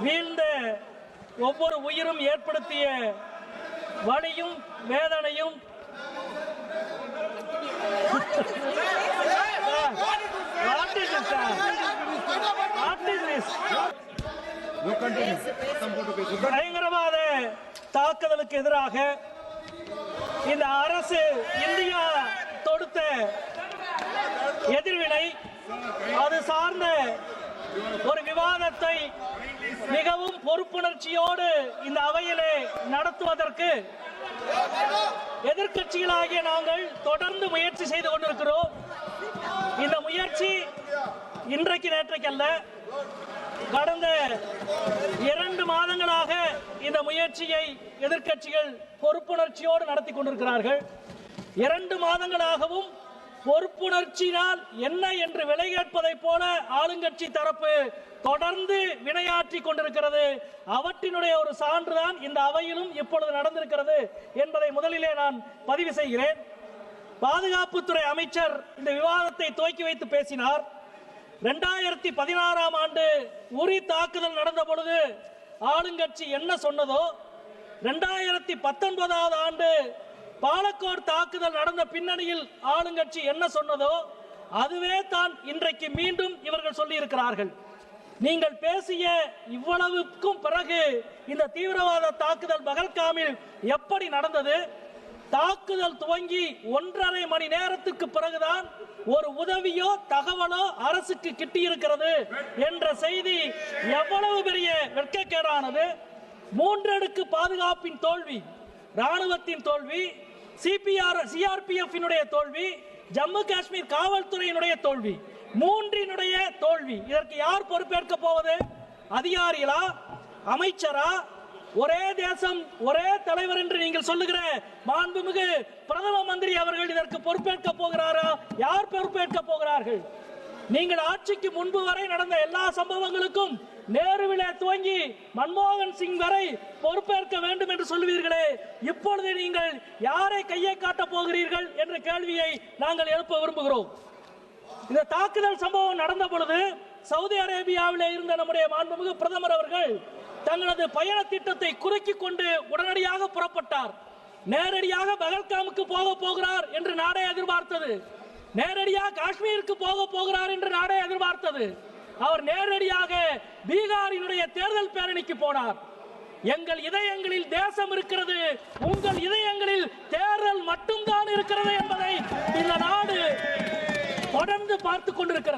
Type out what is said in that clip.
வீழ்ந்த ஒவ்வொரு உயிரும் ஏற்படுத்திய வலியும் வேதனையும் பயங்கரவாத தாக்குதலுக்கு எதிராக இந்த அரசு இந்தியா தொடுத்த எதிர்வினை அது சார்ந்த ஒரு விவாதத்தை மிகவும் பொறுப்புணர்ச்சியோடு இந்த அவையிலே நடத்துவதற்கு எதிர்கட்சிகளாகிய நாங்கள் தொடர்ந்து முயற்சி செய்து கொண்டிருக்கிறோம். இந்த முயற்சி இன்றைக்கு நேற்றைக்கு அல்ல கடந்த இரண்டு மாதங்களாக இந்த முயற்சியை எதிர்கட்சிகள் பொறுப்புணர்ச்சியோடு நடத்தி கொண்டிருக்கிறார்கள். இரண்டு மாதங்களாகவும் பொறுப்புணர்ச்சியினால் என்ன என்று விலை கேட்பதைப் போல ஆளுங்கட்சி தரப்பு தொடர்ந்து வினையாற்றி கொண்டிருக்கிறது. அவற்றினுடைய ஒரு சான்றுதான் இந்த அவையிலும் இப்பொழுது நடந்திருக்கிறது என்பதை முதலிலே நான் பதிவு செய்கிறேன். பாதுகாப்புத்துறை அமைச்சர் இந்த விவாதத்தை துவக்கி வைத்து பேசினார். ரெண்டாயிரத்தி பதினாறாம் ஆண்டு உரி தாக்குதல் நடந்த பொழுது ஆளுங்கட்சி என்ன சொன்னதோ ரெண்டாயிரத்தி பத்தொன்பதாவது ஆண்டு பாலக்கோடு தாக்குதல் நடந்த பின்னணியில் ஆளுங்கட்சி என்ன சொன்னதோ அதுவே தான் இன்றைக்கு மீண்டும் இவர்கள் சொல்லி இருக்கிறார்கள் நீங்கள் பேசிய இவ்வளவுக்கும் பிறகு இந்த தீவிரவாத தாக்குதல் பகல்காமில் எப்படி நடந்தது? தாக்குதல் துவங்கி ஒன்றரை மணி நேரத்துக்கு பிறகுதான் ஒரு உதவியோ தகவலோ அரசுக்கு கிட்டியிருக்கிறது என்ற செய்தி எவ்வளவு பெரிய வெட்கக்கேடானது? மூன்றடுக்கு பாதுகாப்பின் தோல்வி ராணுவத்தின் தோல்வி சிபிஆர் சிஆர்பிஎஃப் தோல்வி ஜம்மு காஷ்மீர் காவல்துறையினுடைய தோல்வி மூன்றினுடைய தோல்வி. இதற்கு யார் பொறுப்பேற்க போவது? அதிகாரிகளா? அமைச்சரா? ஒரே தேசம் ஒரே தலைவர் என்று நீங்கள் சொல்லுகிற மாண்புமிகு பிரதம மந்திரி அவர்கள் இதற்கு பொறுப்பேற்க போகிறாரா? யார் பொறுப்பேற்க போகிறார்கள்? நீங்கள் ஆட்சிக்கு முன்பு வரை நடந்த எல்லா சம்பவங்களுக்கும் நேருவிலே துவங்கி மன்மோகன் சிங் வரை பொறுப்பேற்க வேண்டும் என்று சொல்வீர்களே இப்பொழுது நீங்கள் யாரை கையை காட்டப் போகிறீர்கள் என்ற கேள்வியை நாங்கள் எழுப்ப விரும்புகிறோம். இந்த தாக்குதல் சம்பவம் நடந்த பொழுது சவுதி அரேபியாவிலே இருந்த நம்முடைய மாண்புமிகு பிரதமர் அவர்கள் தங்களது பயண திட்டத்தை குறுக்கிக் கொண்டு உடனடியாக புறப்பட்டார். நேரடியாக பகல்காமுக்கு போக போகிறார் என்று நாடே எதிர்பார்த்தது. நேரடியாக காஷ்மீருக்கு போக போகிறார் என்று நாடே எதிர்பார்த்தது. அவர் நேரடியாக பீகாரினுடைய தேர்தல் பேரணிக்கு போனார். எங்கள் இதயங்களில் தேசம் இருக்கிறது உங்கள் இதயங்களில் தேர்தல் மட்டும்தான் இருக்கிறது என்பதை இந்த நாடு தொடர்ந்து பார்த்துக் கொண்டிருக்கிறது.